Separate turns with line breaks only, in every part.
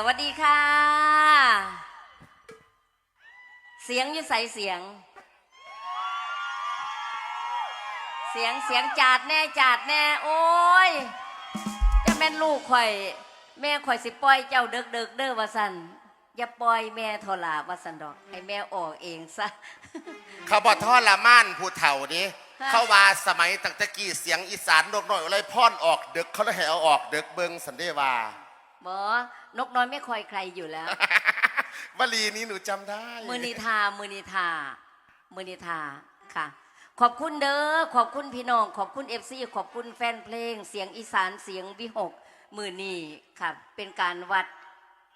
สวัสดีค่ะ เสียงอยี่ใสเสียง เสียงเสียงจาดแน่จาดแน่ โอ้ยจะแม่นลูกข่อย แม่ข่อยสิปล่อยเจ้าเดึกเดึกๆเด้อว่าสันอย่าปล่อยแม่โทลาว่าสันดอกให้แม่ออกเองซะ
เขาบอกท่อละม่านผู้เฒ่านี้
ฮะ
เขาว่าสมัยตั้งแต่กี้เสียงอีสานนกน้อยเลยพ่อนออกดึกเขาเลยให้เอาออกดึกเบิงสันเดวา
บอนกน้อยไม่คอยใครอยู่แล้ว
วลีนี้หนูจำได้
มือนิทา มือนิทา มือนิทาค่ะ ขอบคุณเด้อ ขอบคุณพี่น้อง ขอบคุณเอฟซีขอบคุณแฟนเพลง เสียงอีสานเสียงวิหก มือนีค่ะ เป็นการวัด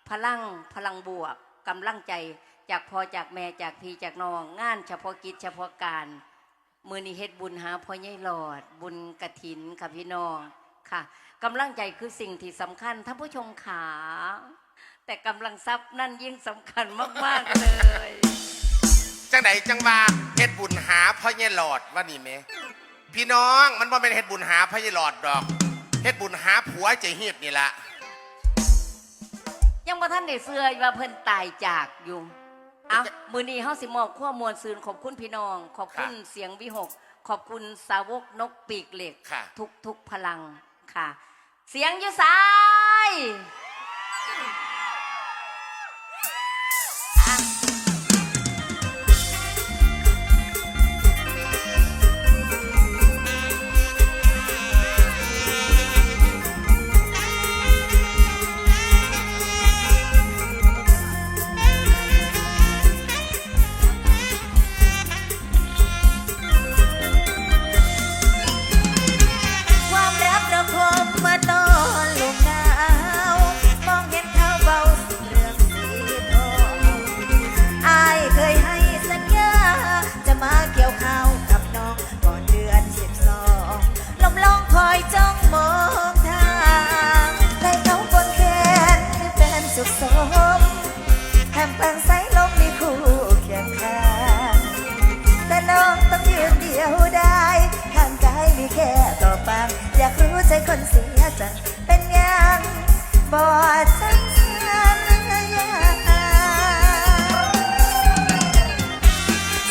พลังพลังบวกกำลังใจจากพ่อจากแม่จากพี่จากน้อง งานเฉพาะกิจเฉพาะการ มือนี้เฮ็ดบุญหาพ่อใหญ่หลอด บุญกระถินค่ะพี่น้อง ค่ะกำลังใจคือสิ่งที่สำคัญท่านผู้ชมขาแต่กำลังทรัพย์นั่นยิ่งสำคัญมาก ๆ เลย
จังไหนจังว่าเฮ็ดบุญหาพ่อเยหลอดว่านี่ไหมพี่น้องมันบ่เป็นเฮ็ดบุญหาพ่อเยหลอดดอกเฮ็ดบุญหาผัวใจเฮียดนี่ละ
ยังบ่ท่านได้เสื้อว่าเพิ่นตายจากอยู่เอามือนี้เฮาสิมอบข้อมวลซืนขอบคุณพี่น้อง ขอบคุณเสียงวิหก ขอบคุณสาวกนกปีกเหล็ก
ค่ะ
ทุกทุกพลัง ค่ะ เสียงอยู่ซ้าย
ใจคนเสียใจเป็นยังบอดสังสัญญา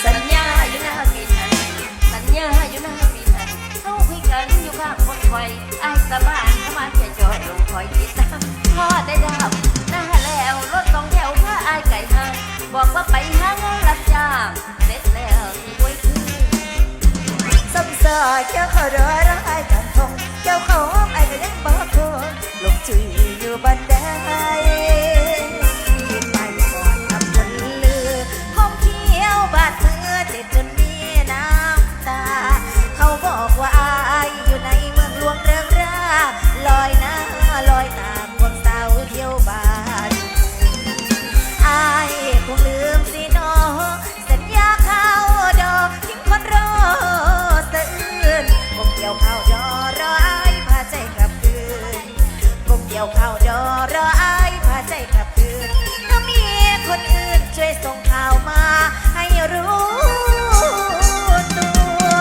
สัญญาอยู่หน้าปีนันสัญญาอยู่หน้าปีนันเฮาคุยกันอยู่ข้างคนคอยไอ้าสบานเข้ามาแค่จอยลงคอยติดตามพ่อได้ดาวหน้าแล้วรถสองแถวพาอายไก่ห้างบอกว่าไปหางานรับจ้างเสร็จแล้วที่ไว้คืน
สมสอยเจ้าขารอร้องไอ้กันท งเจ้าของไอ้ก็ยังบอกคงลงจี เกี่ยวข้าดอรออายพาใจกลับคืนถ้ามีคนอื่นช่วยส่งข่าวมาให้รู้ตัว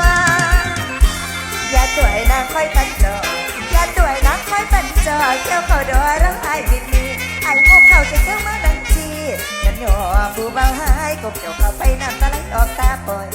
อย่าตัวยนางค่อยปันจออย่าตัวยนางค่อยปันจอเกี่ยวเขาดอรอไห้บิดมีไอ้พวกเขาจะเจ้ามาดังทีกันหยอบูเบาหายกบเกี่ยวเขาไปน้ำตาไหลออกตาปล่อย